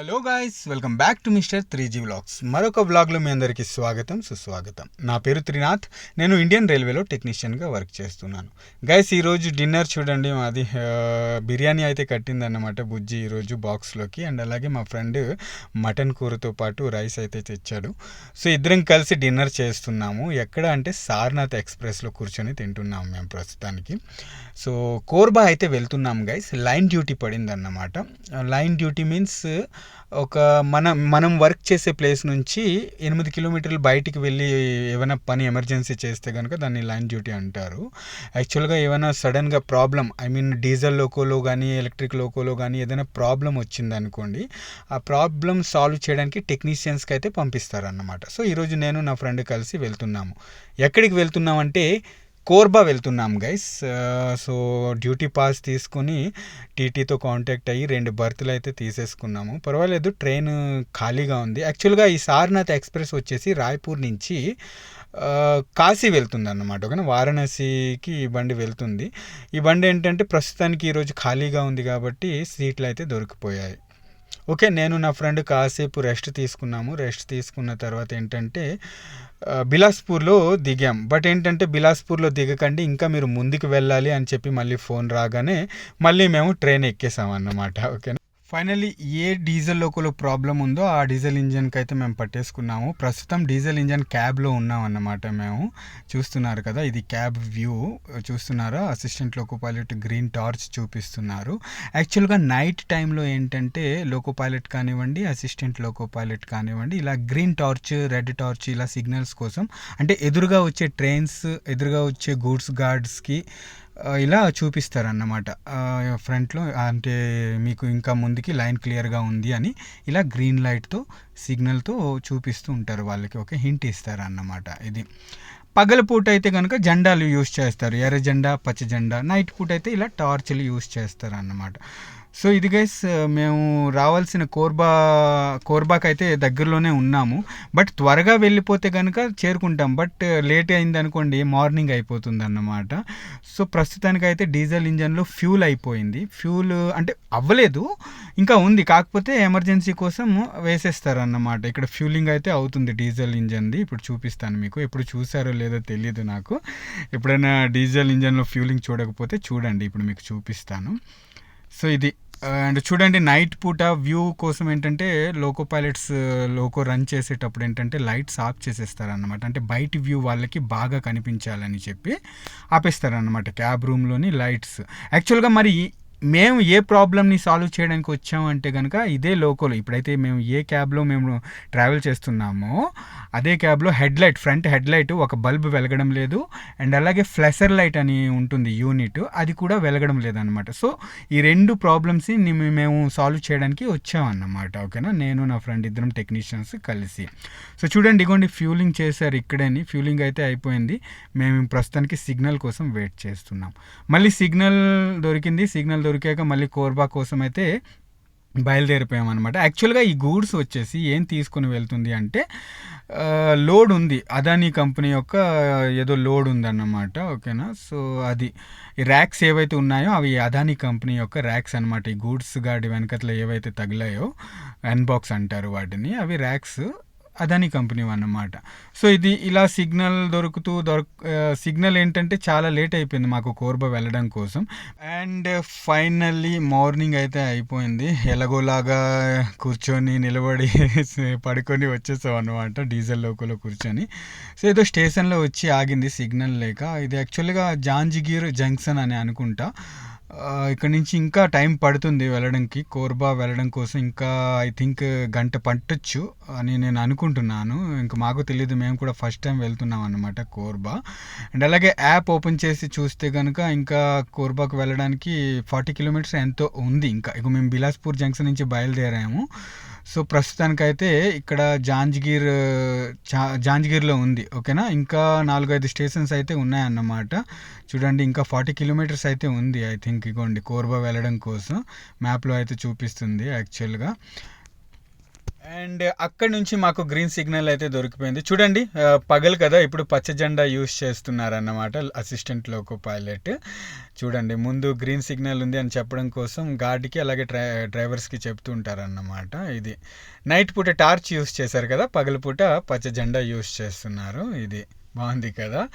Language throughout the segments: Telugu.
Hello guys welcome back to mister three G vlogs మరొక వ్లాగ్లో మీ అందరికీ స్వాగతం సుస్వాగతం. నా పేరు త్రినాథ్. నేను ఇండియన్ రైల్వేలో టెక్నీషియన్గా వర్క్ చేస్తున్నాను. గైస్ ఈరోజు డిన్నర్ చూడండి. మాది బిర్యానీ అయితే కట్టిందన్నమాట బుజ్జి ఈరోజు బాక్స్లోకి అండ్ అలాగే మా ఫ్రెండ్ మటన్ కూరతో పాటు రైస్ అయితే తెచ్చాడు. సో ఇద్దరం కలిసి డిన్నర్ చేస్తున్నాము. ఎక్కడ అంటే సార్నాథ్ ఎక్స్ప్రెస్లో కూర్చొని తింటున్నాము మేము ప్రస్తుతానికి. సో కోర్బా అయితే వెళ్తున్నాం గైస్ లైన్ డ్యూటీ పడిందన్నమాట. లైన్ డ్యూటీ మీన్స్ ఒక మనం మనం వర్క్ చేసే ప్లేస్ నుంచి ఎనిమిది కిలోమీటర్లు బయటికి వెళ్ళి ఏమైనా పని ఎమర్జెన్సీ చేస్తే కనుక దాన్ని లైన్ డ్యూటీ అంటారు. యాక్చువల్గా ఏమైనా సడన్గా ప్రాబ్లం ఐ మీన్ డీజిల్ లోకోలో కానీ ఎలక్ట్రిక్ లోకోలో కానీ ఏదైనా ప్రాబ్లం వచ్చింది అనుకోండి ఆ ప్రాబ్లం సాల్వ్ చేయడానికి టెక్నీషియన్స్కి అయితే పంపిస్తారన్నమాట. సో ఈరోజు నేను నా ఫ్రెండ్ కలిసి వెళ్తున్నాము. ఎక్కడికి వెళ్తున్నామంటే కోర్బా వెళ్తున్నాం గైస్ సో డ్యూటీ పాస్ తీసుకుని టీటీతో కాంటాక్ట్ అయ్యి రెండు బర్త్లు అయితే తీసేసుకున్నాము. పర్వాలేదు ట్రైన్ ఖాళీగా ఉంది. యాక్చువల్గా ఈ సారనాథ్ ఎక్స్ప్రెస్ వచ్చేసి రాయ్పూర్ నుంచి కాశీ వెళ్తుంది అన్నమాట ఓకేనా? వారణాసికి ఈ బండి వెళ్తుంది. ఈ బండి ఏంటంటే ప్రస్తుతానికి ఈరోజు ఖాళీగా ఉంది కాబట్టి సీట్లు అయితే దొరికిపోయాయి. ఓకే నేను నా ఫ్రెండ్ కాసేపు రెస్ట్ తీసుకున్నాము. రెస్ట్ తీసుకున్న తర్వాత ఏంటంటే బిలాస్పూర్లో దిగాం. బట్ ఏంటంటే బిలాస్పూర్లో దిగకండి ఇంకా మీరు ముందుకు వెళ్ళాలి అని చెప్పి మళ్ళీ ఫోన్ రాగానే మళ్ళీ మేము ట్రైన్ ఎక్కేసాం అన్నమాట. ఓకేనా? ఫైనల్లీ ఏ డీజిల్ లోకలో ప్రాబ్లం ఉందో ఆ డీజిల్ ఇంజన్కి అయితే మేము పట్టేసుకున్నాము. ప్రస్తుతం డీజిల్ ఇంజన్ క్యాబ్లో ఉన్నాం అన్నమాట మేము. చూస్తున్నారు కదా ఇది క్యాబ్ వ్యూ. చూస్తున్నారా assistant loco pilot green torch చూపిస్తున్నారు. యాక్చువల్గా నైట్ టైంలో ఏంటంటే లోకో పైలట్ కానివ్వండి అసిస్టెంట్ లోకో పైలట్ కానివ్వండి ఇలా గ్రీన్ టార్చ్ రెడ్ టార్చ్ ఇలా సిగ్నల్స్ కోసం అంటే ఎదురుగా వచ్చే ట్రైన్స్ ఎదురుగా వచ్చే గూడ్స్ గార్డ్స్కి ఇలా చూపిస్తారన్నమాట. ఫ్రంట్లో అంటే మీకు ఇంకా ముందుకి లైన్ క్లియర్గా ఉంది అని ఇలా గ్రీన్ లైట్తో సిగ్నల్తో చూపిస్తూ ఉంటారు వాళ్ళకి. ఒక హింట్ ఇస్తారు అన్నమాట ఇది పగలపూట అయితే కనుక జెండాలు యూస్ చేస్తారు. ఎర్ర జెండా పచ్చ జెండా నైట్ పూట అయితే ఇలా టార్చ్లు యూస్ చేస్తారు అన్నమాట సో ఇది గైస్ మేము రావాల్సిన కోర్బా కోర్బాకి అయితే దగ్గరలోనే ఉన్నాము. బట్ త్వరగా వెళ్ళిపోతే కనుక చేరుకుంటాం. బట్ లేట్ అయింది అనుకోండి మార్నింగ్ అయిపోతుంది అన్నమాట సో ప్రస్తుతానికి అయితే డీజిల్ ఇంజన్లో ఫ్యూల్ అయిపోయింది. ఫ్యూల్ అంటే అవ్వలేదు. ఇంకా ఉంది. కాకపోతే ఎమర్జెన్సీ కోసం వేసేస్తారు అన్నమాట ఇక్కడ ఫ్యూలింగ్ అయితే అవుతుంది డీజిల్ ఇంజన్ది. ఇప్పుడు చూపిస్తాను మీకు. ఎప్పుడు చూసారో లేదో తెలియదు నాకు. ఎప్పుడైనా డీజిల్ ఇంజన్లో ఫ్యూలింగ్ చూడకపోతే చూడండి. ఇప్పుడు మీకు చూపిస్తాను. సో ఇది అండ్ చూడండి నైట్ పూట వ్యూ కోసం ఏంటంటే లోకో పైలట్స్ లోకో రన్ చేసేటప్పుడు ఏంటంటే లైట్స్ ఆఫ్ చేసేస్తారనమాట అంటే బయట వ్యూ వాళ్ళకి బాగా కనిపించాలని చెప్పి ఆపేస్తారనమాట క్యాబ్ రూమ్లోని లైట్స్. యాక్చువల్గా మరి మేము ఏ ప్రాబ్లమ్ని సాల్వ్ చేయడానికి వచ్చామంటే కనుక ఇదే లోకల్. ఇప్పుడైతే మేము ఏ క్యాబ్లో మేము ట్రావెల్ చేస్తున్నామో అదే క్యాబ్లో head light front head light ఒక బల్బ్ వెలగడం లేదు. అండ్ అలాగే ఫ్లెసర్ లైట్ అని ఉంటుంది యూనిట్ అది కూడా వెలగడం లేదనమాట సో ఈ రెండు ప్రాబ్లమ్స్ని మేము సాల్వ్ చేయడానికి వచ్చామన్నమాట. ఓకేనా? నేను నా ఫ్రెండ్ ఇద్దరం టెక్నీషియన్స్ కలిసి. సో చూడండి ఇగోండి ఫ్యూలింగ్ చేశారు ఇక్కడని ఫ్యూలింగ్ అయితే అయిపోయింది. మేము ప్రస్తుతానికి సిగ్నల్ కోసం వెయిట్ చేస్తున్నాం. మళ్ళీ సిగ్నల్ దొరికింది. సిగ్నల్ దొరికాక మళ్ళీ కోర్బా కోసం అయితే బయలుదేరిపోయామన్నమాట. యాక్చువల్గా ఈ గూడ్స్ వచ్చేసి ఏం తీసుకొని వెళ్తుంది అంటే లోడ్ ఉంది. అదానీ కంపెనీ యొక్క ఏదో లోడ్ ఉందన్నమాట. ఓకేనా? సో అది. ఈ ర్యాక్స్ ఏవైతే ఉన్నాయో అవి అదానీ కంపెనీ యొక్క ర్యాక్స్ అనమాట ఈ గూడ్స్ గాడి వెనకట్లో ఏవైతే తగిలాయో అన్బాక్స్ అంటారు వాటిని. అవి ర్యాక్స్ అదని కంపెనీ అన్నమాట. సో ఇది ఇలా సిగ్నల్ దొరుకుతూ దొరక సిగ్నల్ ఏంటంటే చాలా లేట్ అయిపోయింది మాకు కోర్బా వెళ్ళడం కోసం. అండ్ ఫైనల్లీ మార్నింగ్ అయితే అయిపోయింది. ఎలాగోలాగా కూర్చొని నిలబడి పడుకొని వచ్చేసాం అనమాట డీజిల్ లోకల్లో కూర్చొని. సో ఏదో స్టేషన్లో వచ్చి ఆగింది సిగ్నల్ లేక. ఇది యాక్చువల్గా జాంజిగీర్ జంక్షన్ అని అనుకుంటా. ఇక్కడ నుంచి ఇంకా టైం పడుతుంది వెళ్ళడానికి కోర్బా వెళ్ళడం కోసం ఇంకా ఐ థింక్ గంట పట్టొచ్చు అని నేను అనుకుంటున్నాను. ఇంకా మాకు తెలియదు మేము కూడా ఫస్ట్ టైం వెళ్తున్నాం అనమాట కోర్బా. అండ్ అలాగే యాప్ ఓపెన్ చేసి చూస్తే కనుక ఇంకా కోర్బాకు వెళ్ళడానికి ఫార్టీ కిలోమీటర్స్ ఎంతో ఉంది. ఇంకా ఇక మేము బిలాస్పూర్ జంక్షన్ నుంచి బయలుదేరాము. సో ప్రస్తుతానికైతే ఇక్కడ జాంజ్గీర్ జా జాంజ్గీర్లో ఉంది ఓకేనా? ఇంకా నాలుగైదు స్టేషన్స్ అయితే ఉన్నాయన్నమాట. చూడండి ఇంకా ఫార్టీ కిలోమీటర్స్ అయితే ఉంది ఐ థింక్ ఇగోండి కోర్బా వెళ్ళడం కోసం. మ్యాప్లో అయితే చూపిస్తుంది యాక్చువల్గా. అండ్ అక్కడి నుంచి మాకు గ్రీన్ సిగ్నల్ అయితే దొరికిపోయింది. చూడండి పగలు కదా ఇప్పుడు పచ్చ జెండా యూస్ చేస్తున్నారన్నమాట అసిస్టెంట్ లోకో పైలట్. చూడండి ముందు గ్రీన్ సిగ్నల్ ఉంది అని చెప్పడం కోసం గార్డ్కి అలాగే డ్రై డ్రైవర్స్కి చెప్తూ ఉంటారన్నమాట ఇది. నైట్ పూట టార్చ్ యూస్ చేశారు కదా పగలు పూట పచ్చ జెండా యూస్ చేస్తున్నారు ఇది. బాగుంది కదా.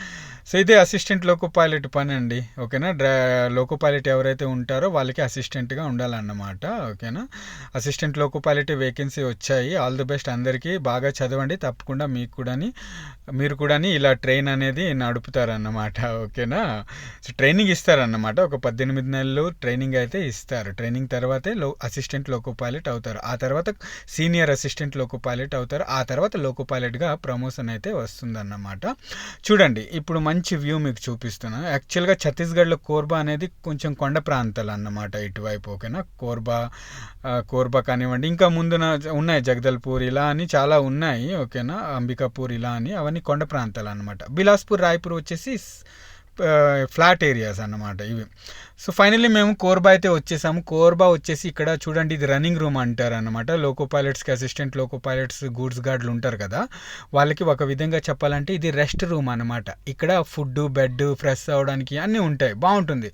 సో ఇదే అసిస్టెంట్ లోకో పైలట్ పని అండి ఓకేనా? డ్రై లోకో పైలట్ ఎవరైతే ఉంటారో వాళ్ళకి అసిస్టెంట్గా ఉండాలన్నమాట ఓకేనా? అసిస్టెంట్ లోకో పైలట్ వేకెన్సీ వచ్చాయి. ఆల్ ది బెస్ట్ అందరికీ. బాగా చదవండి తప్పకుండా మీకు కూడాని మీరు కూడాని ఇలా ట్రైన్ అనేది నడుపుతారన్నమాట ఓకేనా? సో ట్రైనింగ్ ఇస్తారన్నమాట. ఒక పద్దెనిమిది నెలలు ట్రైనింగ్ అయితే ఇస్తారు. ట్రైనింగ్ తర్వాతే లో అసిస్టెంట్ లోకో పైలట్ అవుతారు. ఆ తర్వాత సీనియర్ అసిస్టెంట్ లోకో పైలట్ అవుతారు. ఆ తర్వాత లోకో పైలట్గా ప్రమోషన్ అయితే వస్తుందన్నమాట. చూడండి ఇప్పుడు మంచి వ్యూ మీకు చూపిస్తున్నాను యాక్చువల్గా ఛత్తీస్గఢ్లో కోర్బా అనేది కొంచెం కొండ ప్రాంతాలు అన్నమాట ఇటువైపు ఓకేనా? కోర్బా కోర్బా కానివ్వండి ఇంకా ముందున ఉన్నాయి జగదల్పూర్ ఇలా అని చాలా ఉన్నాయి ఓకేనా? అంబికాపూర్ ఇలా అని అవన్నీ కొండ ప్రాంతాలు అన్నమాట. బిలాస్పూర్ రాయ్పూర్ వచ్చేసి ఫ్లాట్ ఏరియాస్ అన్నమాట ఇవి. సో ఫైనల్లీ మేము కోర్బా అయితే వచ్చేసాము. కోర్బా వచ్చేసి ఇక్కడ చూడండి ఇది రన్నింగ్ రూమ్ అంటారు అనమాట లోకో పైలట్స్కి అసిస్టెంట్ లోకో పైలట్స్ గూడ్స్ గార్డ్లు ఉంటారు కదా. వాళ్ళకి ఒక విధంగా చెప్పాలంటే ఇది రెస్ట్ రూమ్ అనమాట ఇక్కడ ఫుడ్ బెడ్ ఫ్రెష్ అవ్వడానికి అన్నీ ఉంటాయి. బాగుంటుంది.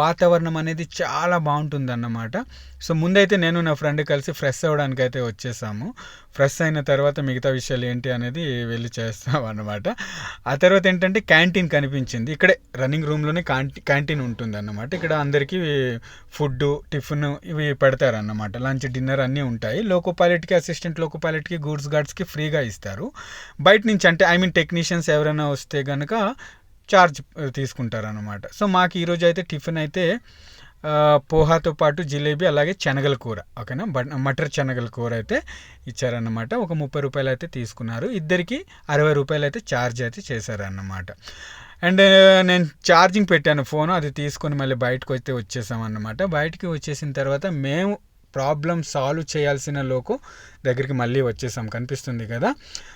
వాతావరణం అనేది చాలా బాగుంటుంది అన్నమాట సో ముందైతే నేను నా ఫ్రెండ్ కలిసి ఫ్రెష్ అవ్వడానికి అయితే వచ్చేసాము. ఫ్రెష్ అయిన తర్వాత మిగతా విషయాలు ఏంటి అనేది వెళ్ళి చేస్తాం అన్నమాట. ఆ తర్వాత ఏంటంటే క్యాంటీన్ కనిపించింది. ఇక్కడే రన్నింగ్ రూమ్లోనే క్యాంటీ క్యాంటీన్ ఉంటుంది అన్నమాట ఇక్కడ అందరికీ ఫుడ్ టిఫిన్ ఇవి పెడతారన్నమాట. లంచ్ డిన్నర్ అన్నీ ఉంటాయి. లోకో పైలట్కి అసిస్టెంట్ లోకో పైలట్కి గూడ్స్ గార్డ్స్కి ఫ్రీగా ఇస్తారు. బయట నుంచి అంటే ఐ మీన్ టెక్నీషియన్స్ ఎవరైనా వస్తే కనుక ఛార్జ్ తీసుకుంటారనమాట సో మాకు ఈరోజు అయితే టిఫిన్ అయితే పోహాతో పాటు జిలేబీ అలాగే శనగల కూర ఓకేనా? బట్ మటర్ శనగల కూర అయితే ఇచ్చారన్నమాట. ఒక ముప్పై రూపాయలు అయితే తీసుకున్నారు. ఇద్దరికి అరవై రూపాయలు అయితే ఛార్జ్ అయితే చేశారన్నమాట. అండ్ నేను ఛార్జింగ్ పెట్టాను ఫోన్ అది తీసుకొని మళ్ళీ బయటకు అయితే వచ్చేసాం అన్నమాట బయటికి వచ్చేసిన తర్వాత మేము ప్రాబ్లం సాల్వ్ చేయాల్సిన లోకు దగ్గరికి మళ్ళీ వచ్చేసాం కనిపిస్తుంది కదా.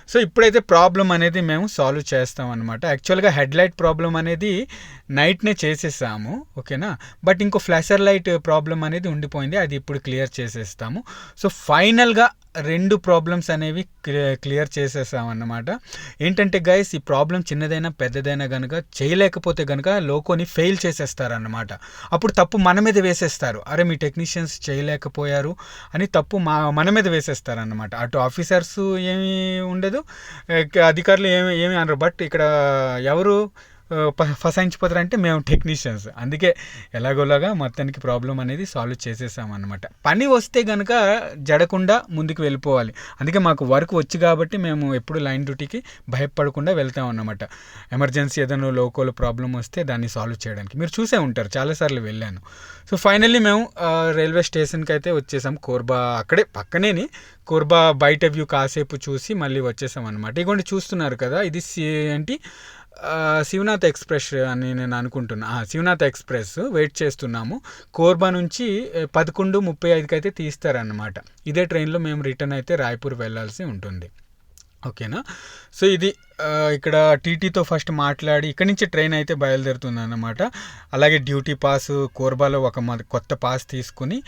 సో ఇప్పుడైతే ప్రాబ్లం అనేది మేము సాల్వ్ చేస్తాం అనమాట యాక్చువల్గా హెడ్ లైట్ ప్రాబ్లం అనేది నైట్నే చేసేసాము ఓకేనా? బట్ ఇంకో ఫ్లాషర్ లైట్ ప్రాబ్లం అనేది ఉండిపోయింది అది ఇప్పుడు క్లియర్ చేసేస్తాము. సో ఫైనల్గా రెండు ప్రాబ్లమ్స్ అనేవి క్లియర్ చేసేసామన్నమాట. ఏంటంటే గైస్ ఈ ప్రాబ్లం చిన్నదైనా పెద్దదైనా కనుక చేయలేకపోతే కనుక లోకోని ఫెయిల్ చేసేస్తారన్నమాట. అప్పుడు తప్పు మన మీద వేసేస్తారు. అరే మీ టెక్నీషియన్స్ చేయలేకపోయారు అని తప్పు మా మన మీద వేసేస్తారన్నమాట. అటు ఆఫీసర్స్ ఏమీ ఉండదు అధికారులు ఏమి ఏమి అనరు. బట్ ఇక్కడ ఎవరు ఆ, ప- అంటే మేము టెక్నీషియన్స్. అందుకే ఎలాగోలాగా మొత్తానికి ప్రాబ్లం అనేది సాల్వ్ చేసేసాం అనమాట పని వస్తే కనుక జడకుండా ముందుకు వెళ్ళిపోవాలి. అందుకే మాకు వర్క్ వచ్చి కాబట్టి మేము ఎప్పుడు లైన్ డ్యూటీకి భయపడకుండా వెళ్తాం అన్నమాట ఎమర్జెన్సీ ఏదైనా లోకల్ ప్రాబ్లం వస్తే దాన్ని సాల్వ్ చేయడానికి. మీరు చూసే ఉంటారు చాలాసార్లు వెళ్ళాను. సో ఫైనల్లీ మేము రైల్వే స్టేషన్కి అయితే వచ్చేసాం కోర్బా అక్కడే పక్కనేని కోర్బా బయట వ్యూ కాసేపు చూసి మళ్ళీ వచ్చేసాం అనమాట ఇగోండి చూస్తున్నారు కదా ఇది సి- ఏంటి? శివనాథ్ ఎక్స్ప్రెస్ అని నేను అనుకుంటున్నా. ఆ, శివనాథ్ ఎక్స్ప్రెస్ వెయిట్ చేస్తున్నాము. కోర్బా నుంచి పదకొండు ముప్పై ఐదుకి అయితే తీస్తారనమాట ఇదే ట్రైన్లో మేము రిటర్న్ అయితే రాయ్పూర్ వెళ్ళాల్సి ఉంటుంది. ఓకేనా? సో ఇది ఇక్కడ టీటీతో ఫస్ట్ మాట్లాడి ఇక్కడి నుంచి ట్రైన్ అయితే బయలుదేరుతుంది అనమాట అలాగే డ్యూటీ పాస్ కోర్బాలో ఒక కొత్త పాస్ తీసుకుని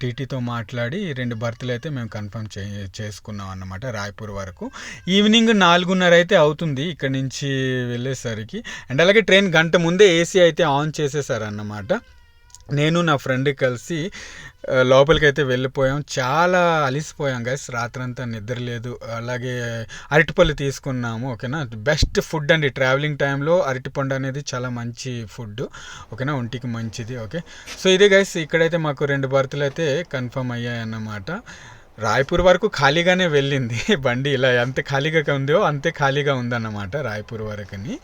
టీటీతో మాట్లాడి రెండు బర్త్లు అయితే మేము కన్ఫర్మ్ చే చేసుకున్నాం అన్నమాట రాయ్పూర్ వరకు. ఈవినింగ్ నాలుగున్నర అయితే అవుతుంది ఇక్కడ నుంచి వెళ్ళేసరికి. అండ్ అలాగే ట్రైన్ గంట ముందే ఏసీ అయితే ఆన్ చేసేసారన్నమాట. నేను నా ఫ్రెండ్ కలిసి లోపలికి అయితే వెళ్ళిపోయాం. చాలా అలిసిపోయాం గైస్ రాత్రంతా నిద్ర లేదు. అలాగే అరటిపళ్ళు తీసుకున్నాము ఓకేనా? బెస్ట్ ఫుడ్ అండి. ట్రావెలింగ్ టైంలో అరటిపండు అనేది చాలా మంచి ఫుడ్ ఓకేనా? ఒంటికి మంచిది ఓకే? సో ఇదే గైస్ ఇక్కడైతే మాకు రెండు బర్తులు అయితే కన్ఫర్మ్ అయ్యాయి అన్నమాట రాయ్పూర్ వరకు ఖాళీగానే వెళ్ళింది. బండి ఇలా ఎంత ఖాళీగా ఉందో అంతే ఖాళీగా ఉందన్నమాట రాయ్పూర్ వరకుని.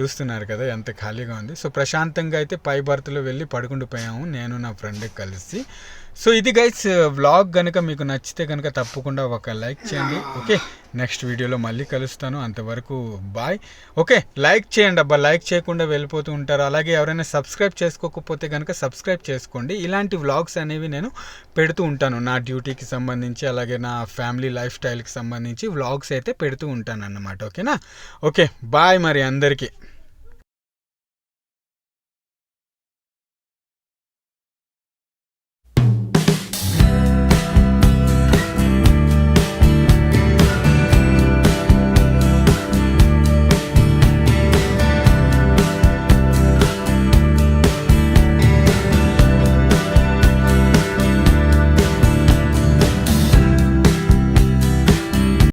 చూస్తున్నారు కదా ఎంత ఖాళీగా ఉంది. సో ప్రశాంతంగా అయితే పై బర్త్లో వెళ్ళి పడుకుండిపోయాము. నేను నా ఫ్రెండ్ కలిసి. సో ఇది గైస్ వ్లాగ్ కనుక మీకు నచ్చితే కనుక తప్పకుండా ఒక లైక్ చేయండి ఓకే నెక్స్ట్ వీడియోలో మళ్ళీ కలుస్తాను. అంతవరకు బాయ్ ఓకే లైక్ చేయండి అబ్బా. లైక్ చేయకుండా వెళ్ళిపోతూ ఉంటారు. అలాగే ఎవరైనా సబ్స్క్రైబ్ చేసుకోకపోతే కనుక సబ్స్క్రైబ్ చేసుకోండి. ఇలాంటి వ్లాగ్స్ అనేవి నేను పెడుతూ ఉంటాను. నా డ్యూటీకి సంబంధించి అలాగే నా ఫ్యామిలీ లైఫ్ స్టైల్కి సంబంధించి వ్లాగ్స్ అయితే పెడుతూ ఉంటాను అన్నమాట ఓకేనా ఓకే బాయ్ మరి అందరికీ.